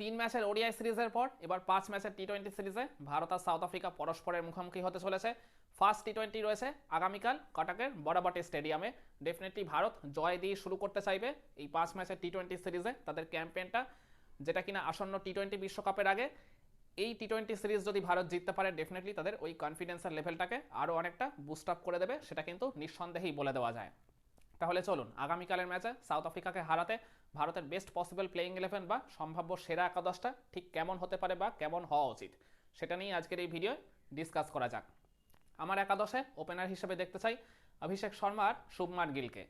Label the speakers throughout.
Speaker 1: তিন ম্যাচের ওডিআই সিরিজের পর, এবার পাঁচ ম্যাচের টি টোয়েন্টি সিরিজে ভারত আর সাউথ আফ্রিকা পরস্পরের মুখোমুখি হতে চলেছে। ফার্স্ট টি টোয়েন্টি রয়েছে, আগামীকাল কটাকের বড়াবাটি স্টেডিয়ামে। ডেফিনেটলি ভারত জয় দিয়ে শুরু করতে চাইবে এই পাঁচ ম্যাচের টি টোয়েন্টি সিরিজে। তাদের ক্যাম্পেইনটা যেটা কিনা আসন্ন টি টোয়েন্টি বিশ্বকাপের আগে, এই টি টোয়েন্টি সিরিজ যদি ভারত জিততে পারে ডেফিনেটলি তাদের ওই কনফিডেন্সের লেভেলটাকে আরও অনেকটা বুস্ট আপ করে দেবে, সেটা কিন্তু নিঃসন্দেহেই বলে দেওয়া যায়। তাহলে চলুন, আগামীকালের ম্যাচে সাউথ আফ্রিকাকে হারাতে ভারতের বেস্ট পসিবল প্লেইং ইলেভেন বা সম্ভাব্য সেরা একাদশটা ঠিক কেমন হতে পারে বা কেমন হওয়া উচিত, সেটা নিয়ে আজকের এই ভিডিও ডিসকাস করা যাক। আমার একাদশে ওপেনার হিসেবে দেখতে চাই অভিষেক শর্মা আর শুভমান গিলকে।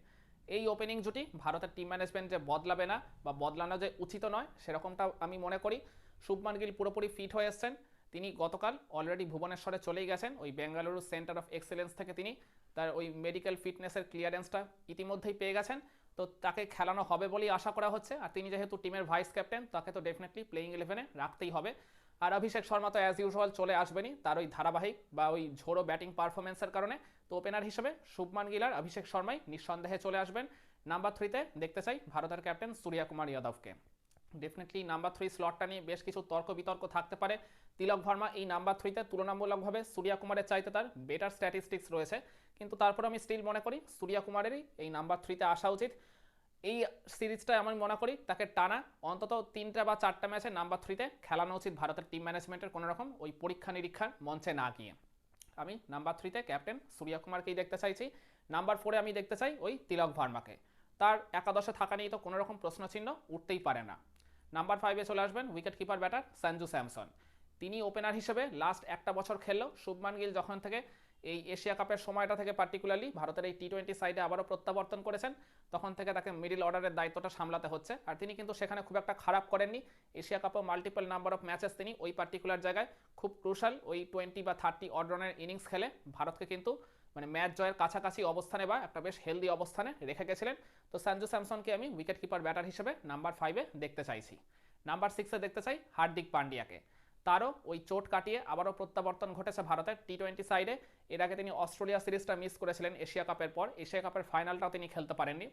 Speaker 1: এই ওপেনিং জুটি ভারতের টিম ম্যানেজমেন্ট যে বদলাবে না বা বদলানো যে উচিত নয় সেরকমটা আমি মনে করি। শুভমান গিল পুরোপুরি ফিট হয়ে এসছেন। তিনি গতকাল অলরেডি ভুবনেশ্বরে চলেই গেছেন। ওই বেঙ্গালুরু সেন্টার অফ এক্সেলেন্স থেকে তিনি তার ওই মেডিকেল ফিটনেসের ক্লিয়ারেন্সটা ইতিমধ্যেই পেয়ে গেছেন। তো তাকে খেলানো হবে বলেই আশা করা হচ্ছে। আর তিনি যেহেতু টিমের ভাইস ক্যাপ্টেন তাকে তো ডেফিনেটলি প্লেইং ইলেভেনে রাখতেই হবে। আর অভিষেক শর্মা তো অ্যাজ ইউজুয়াল চলে আসবেনি তার ওই ধারাবাহিক বা ওই ঝোড়ো ব্যাটিং পারফরমেন্সের কারণে। তো ওপেনার হিসেবে শুভমান গিলার, অভিষেক শর্মাই নিঃসন্দেহে চলে আসবেন। নাম্বার থ্রিতে দেখতে চাই ভারতের ক্যাপ্টেন সূর্যা কুমার যাদবকে। ডেফিনেটলি নাম্বার থ্রি স্লটটা নিয়ে বেশ কিছু তর্ক বিতর্ক থাকতে পারে। তিলক ভার্মা এই নাম্বার থ্রিতে তুলনামূলকভাবে সূর্যা কুমারের চাইতে তার বেটার স্ট্যাটিস্টিক্স রয়েছে। কিন্তু তারপর আমি স্টিল মনে করি সূর্যা কুমারেরই এই নাম্বার থ্রিতে আসা উচিত। এই সিরিজটা আমি মনে করি তাকে টানা অন্তত তিনটা বা চারটা ম্যাচে নাম্বার থ্রিতে খেলানো উচিত ভারতের টিম ম্যানেজমেন্টের কোনো রকম ওই পরীক্ষা নিরীক্ষার মঞ্চে না গিয়ে। আমি নাম্বার থ্রিতে ক্যাপ্টেন সূর্যা কুমারকেই দেখতে চাইছি। নাম্বার ফোরে আমি দেখতে চাই ওই তিলক ভার্মাকে। তার একাদশে থাকা নিয়ে তো কোনো রকম প্রশ্নচিহ্ন উঠতেই পারে না। নাম্বার ফাইভে চলে আসবেন wicket keeper batter Sanju Samson তিনি ওপেনার হিসেবে লাস্ট একটা বছর খেললেও শুভমান গিল যখন থেকে এই এশিয়া কাপের সময়টা থেকে পার্টিকুলারলি ভারতের এই টি টোয়েন্টি সাইডে আবারও প্রত্যাবর্তন করেছেন, তখন থেকে তাকে মিডিল অর্ডারের দায়িত্বটা সামলাতে হচ্ছে। আর তিনি কিন্তু সেখানে খুব একটা খারাপ করেননি। এশিয়া কাপও মাল্টিপল নাম্বার অফ ম্যাচেস তিনি ওই পার্টিকুলার জায়গায় খুব ক্রুশাল ওই টোয়েন্টি বা থার্টি অড রানের ইনিংস খেলে। ভারতকে কিন্তু মানে ম্যাচ জয়ের কাছাকাছি অবস্থানে বা একটা বেশ হেলদি অবস্থানে রেখে গেছিলেন। তো সঞ্জু স্যামসনকে আমি উইকেট কিপার ব্যাটার হিসেবে নাম্বার ফাইভে দেখতে চাইছি। নাম্বার সিক্সে দেখতে চাই হার্দিক পান্ডিয়াকে। তারও ওই চোট কাটিয়ে আবারও প্রত্যাবর্তন ঘটেছে ভারতের টি টোয়েন্টি সাইডে এর আগে তিনি অস্ট্রেলিয়া সিরিজটা মিস করেছিলেন এশিয়া কাপের পর। এশিয়া কাপের ফাইনালটাও তিনি খেলতে পারেননি।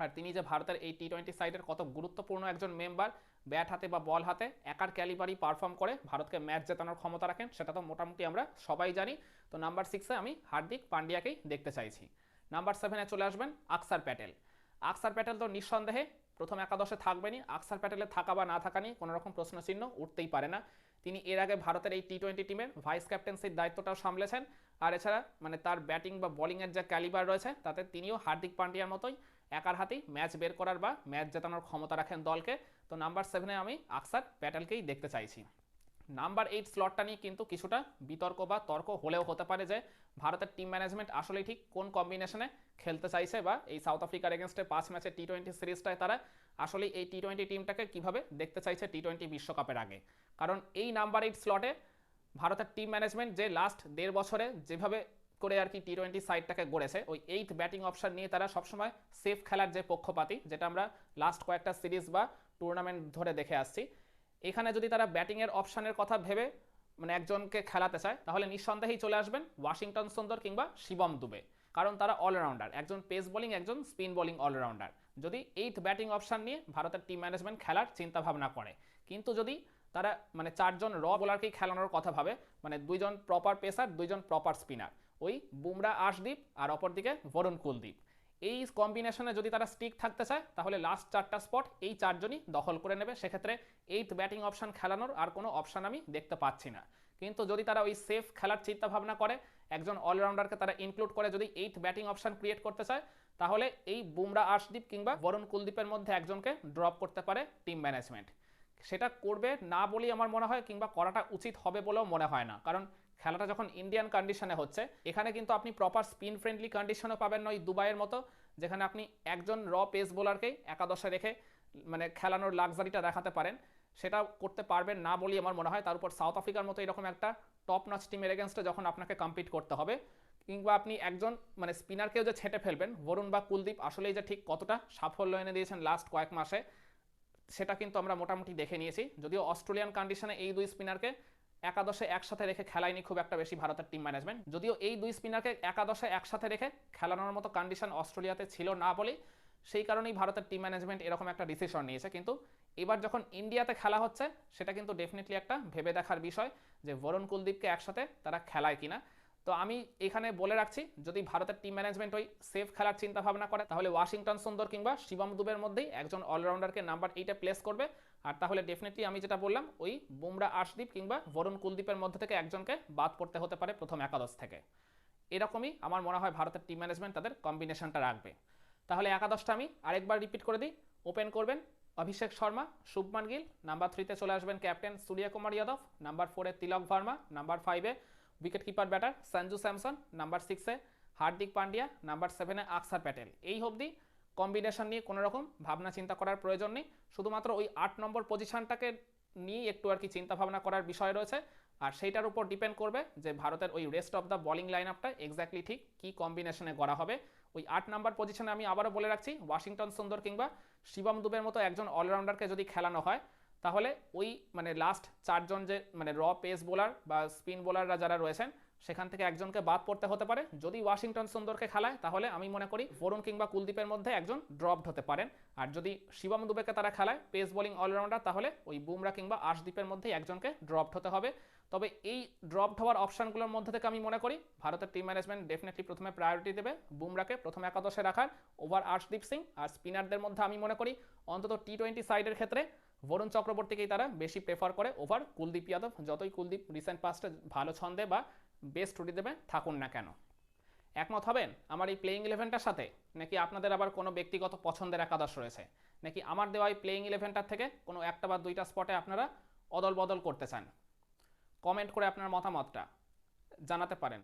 Speaker 1: আর তিনি যে ভারতের এই টি টোয়েন্টি সাইডের কত গুরুত্বপূর্ণ একজন মেম্বার ব্যাট হাতে বা বল হাতে একার ক্যালিবারি পারফর্ম করে, ভারতকে ম্যাচ জেতানোর ক্ষমতা রাখেন, সেটা তো মোটামুটি আমরা সবাই জানি। তো নাম্বার সিক্সে আমি হার্দিক পান্ডিয়াকেই দেখতে চাইছি। নাম্বার সেভেনে চলে আসবেন আকসার প্যাটেল। আকসার প্যাটেল তো নিঃসন্দেহে প্রথম একাদশে থাকবেনই। আকসার প্যাটেলে থাকা বা না থাকা নিয়ে কোনো রকম প্রশ্নচিহ্ন উঠতেই পারে না। তিনি এর আগে ভারতের এই টি টোয়েন্টি টিমের ভাইস ক্যাপ্টেন্সির দায়িত্বটাও সামলেছেন। আর এছাড়া মানে তার ব্যাটিং বা বোলিংয়ের যে ক্যালিবার রয়েছে, তাতে তিনিও হার্দিক পান্ডিয়ার মতোই একার হাতেই ম্যাচ বের করার বা ম্যাচ জেতানোর ক্ষমতা রাখেন দলকে। তো নাম্বার সেভেনে আমি আকসার প্যাটেলকেই দেখতে চাইছি। নাম্বার এইট স্লটটা নিয়ে কিন্তু কিছুটা বিতর্ক বা তর্ক হলেও হতে পারে যে ভারতের টিম ম্যানেজমেন্ট আসলে ঠিক কোন কম্বিনেশনে খেলতে চাইছে বা এই সাউথ আফ্রিকার এগেনস্টে পাঁচ ম্যাচে টি টোয়েন্টি সিরিজটায় তারা আসলে এই টি টোয়েন্টি টিমটাকে কীভাবে দেখতে চাইছে টি টোয়েন্টি বিশ্বকাপের আগে। কারণ এই নাম্বার এইট স্লটে ভারতের টিম ম্যানেজমেন্ট যে লাস্ট দেড় বছরে যেভাবে করে আর কি টি টোয়েন্টি সাইডটাকে গড়েছে। ওই এইট ব্যাটিং অপশন নিয়ে তারা সবসময় সেফ খেলার যে পক্ষপাতি, যেটা আমরা লাস্ট কয়েকটা সিরিজ বা টুর্নামেন্ট ধরে দেখে আসছি। এখানে যদি তারা ব্যাটিংয়ের অপশানের কথা ভেবে মানে একজনকে খেলাতে চায়, তাহলে নিঃসন্দেহেই চলে আসবেন ওয়াশিংটন সুন্দর কিংবা শিবম দুবে। কারণ তারা অলরাউন্ডার একজন পেস বোলিং একজন স্পিন বোলিং অলরাউন্ডার যদি এইথ ব্যাটিং অপশান নিয়ে ভারতের টিম ম্যানেজমেন্ট খেলার চিন্তা ভাবনা করে, কিন্তু যদি তারা মানে চারজন র বোলারকেই খেলানোর কথা ভাবে মানে দুইজন প্রপার পেসার দুইজন প্রপার স্পিনার ওই বুমরা আশদীপ আর অপরদিকে বরুণ কুলদীপ। এই কম্বিনেশনে যদি তারা স্টিক থাকতে চায়, তাহলে লাস্ট চারটা স্পট এই চারজনই দখল করে নেবে। সেক্ষেত্রে এইথ ব্যাটিং অপশান খেলানোর আর কোনো অপশান আমি দেখতে পাচ্ছি না। কিন্তু যদি তারা ওই সেফ খেলার চিন্তা ভাবনা করে, একজন অলরাউন্ডারকে তারা ইনক্লুড করে যদি এইথ ব্যাটিং অপশান ক্রিয়েট করতে চায়, তাহলে এই বুমরা আশদীপ কিংবা বরুণ কুলদীপের মধ্যে একজনকে ড্রপ করতে পারে টিম ম্যানেজমেন্ট সেটা করবে না বলেই আমার মনে হয় কিংবা করাটা উচিত হবে বলেও মনে হয় না। কারণ খেলাটা যখন ইন্ডিয়ান কন্ডিশনে হচ্ছে, এখানে কিন্তু আপনি প্রপার স্পিন ফ্রেন্ডলি কন্ডিশনও পাবেন না ওই দুবাইয়ের মতো, যেখানে আপনি একজন র পেস বোলারকেই একাদশে রেখে মানে খেলানোর লাক্সারিটা দেখাতে পারেন। সেটা করতে পারবেন না বলেই আমার মনে হয়। তার উপর সাউথ আফ্রিকার মতো এরকম একটা টপ নচ টিমের এগেনস্টে যখন আপনাকে কম্পিট করতে হবে, কিংবা আপনি একজন মানে স্পিনারকেও যে ছেটে ফেলবেন বরুণ বা কুলদীপ আসলেই যে ঠিক কতটা সাফল্য এনে দিয়েছেন লাস্ট কয়েক মাসে, সেটা কিন্তু আমরা মোটামুটি দেখে নিয়েছি। যদিও অস্ট্রেলিয়ান কন্ডিশনে এই দুই স্পিনারকে একাদশে একসাথে রেখে খেলায়নি খুব একটা বেশি ভারতের টিম ম্যানেজমেন্ট যদিও এই দুই স্পিনারকে একাদশে একসাথে রেখে খেলানোর মতো কন্ডিশন অস্ট্রেলিয়াতে ছিল না বলেই সেই কারণেই ভারতের টিম ম্যানেজমেন্ট এরকম একটা ডিসিশন নিয়েছে। কিন্তু এবার যখন ইন্ডিয়াতে খেলা হচ্ছে, সেটা কিন্তু ডেফিনেটলি একটা ভেবে দেখার বিষয় যে বরুণ কুলদীপকে একসাথে তারা খেলায় কিনা। তো আমি এখানে বলে রাখছি, যদি ভারতের টিম ম্যানেজমেন্ট ওই সেফ খেলার চিন্তা ভাবনা করে, তাহলে ওয়াশিংটন সুন্দর কিংবা শিবম দুবের মধ্যেই একজন অলরাউন্ডারকে নাম্বার এইটে প্লেস করবে। আর তাহলে ডেফিনেটলি আমি যেটা বললাম, ওই বুমরা আশদীপ কিংবা বরুণ কুলদীপের মধ্যে থেকে একজনকে বাদ পড়তে হতে পারে প্রথম একাদশ থেকে। এরকমই আমার মনে হয় ভারতের টিম ম্যানেজমেন্ট তাদের কম্বিনেশনটা রাখবে। তাহলে একাদশটা আমি আরেকবার রিপিট করে দিই। ওপেন করবেন অভিষেক শর্মা, শুভমান গিল নাম্বার থ্রিতে চলে আসবেন ক্যাপ্টেন সূর্যকুমার যাদব নাম্বার ফোরে তিলক ভার্মা নাম্বার ফাইভে wicket keeper batter Sanju Samson number সিক্সে হার্দিক পান্ডিয়া নাম্বার সেভেনে আকসার প্যাটেল। এই অবধি কম্বিনেশন নিয়ে কোনো রকম ভাবনা চিন্তা করার প্রয়োজন নেই। শুধুমাত্র ওই আট নম্বর পজিশনটাকে নিয়ে একটু আর কি চিন্তা ভাবনা করার বিষয় রয়েছে। আর সেইটার উপর ডিপেন্ড করবে যে ভারতের ওই রেস্ট অফ দ্য বোলিং লাইন আপটা এক্স্যাক্টলি ঠিক কী কম্বিনেশনে গড়া হবে। ওই আট নাম্বার পজিশনে আমি আবারও বলে রাখছি ওয়াশিংটন সুন্দর কিংবা শিবম দুবের মতো একজন অলরাউন্ডারকে যদি খেলানো হয়, তাহলে ওই মানে লাস্ট চারজন যে মানে র পেস বোলার বা স্পিন বোলাররা যারা রয়েছেন সেখান থেকে একজনকে বাদ পড়তে হতে পারে। যদি ওয়াশিংটন সুন্দরকে খেলায়, তাহলে আমি মনে করি বরুণ কিংবা কুলদীপের মধ্যে একজন ড্রপড হতে পারেন। আর যদি শিবম দুবেকে তারা খেলায় পেস বোলিং অলরাউন্ডার তাহলে ওই বুমরা কিংবা আশদীপের মধ্যে একজনকে ড্রপড হতে হবে। তবে এই ড্রপড হওয়ার অপশানগুলোর মধ্যে থেকে আমি মনে করি ভারতের টিম ম্যানেজমেন্ট ডেফিনেটলি প্রথমে প্রায়োরিটি দেবে বুমরাকে প্রথম একাদশে রাখার ওভার আর্শদীপ সিং। আর স্পিনারদের মধ্যে আমি মনে করি অন্তত টি টোয়েন্টি সাইডের ক্ষেত্রে বরুণ চক্রবর্তীকেই তারা বেশি প্রেফার করে ওভার কুলদীপ যাদব। যতই কুলদীপ রিসেন্ট পাস্টে ভালো ছন্দে বা বেস্ট রুটি দেবে থাকুন না কেন? একমত হবেন? আমার এই প্লেইং ইলেভেনটার সাথে? নাকি আপনাদের আবার কোনো ব্যক্তিগত পছন্দের একাদশ রয়েছে? নাকি আমার দেওয়া এই প্লেইং ইলেভেনটার থেকে কোনো একটা বা দুইটা স্পটে আপনারা অদল বদল করতে চান? কমেন্ট করে আপনার মতামতটা জানাতে পারেন।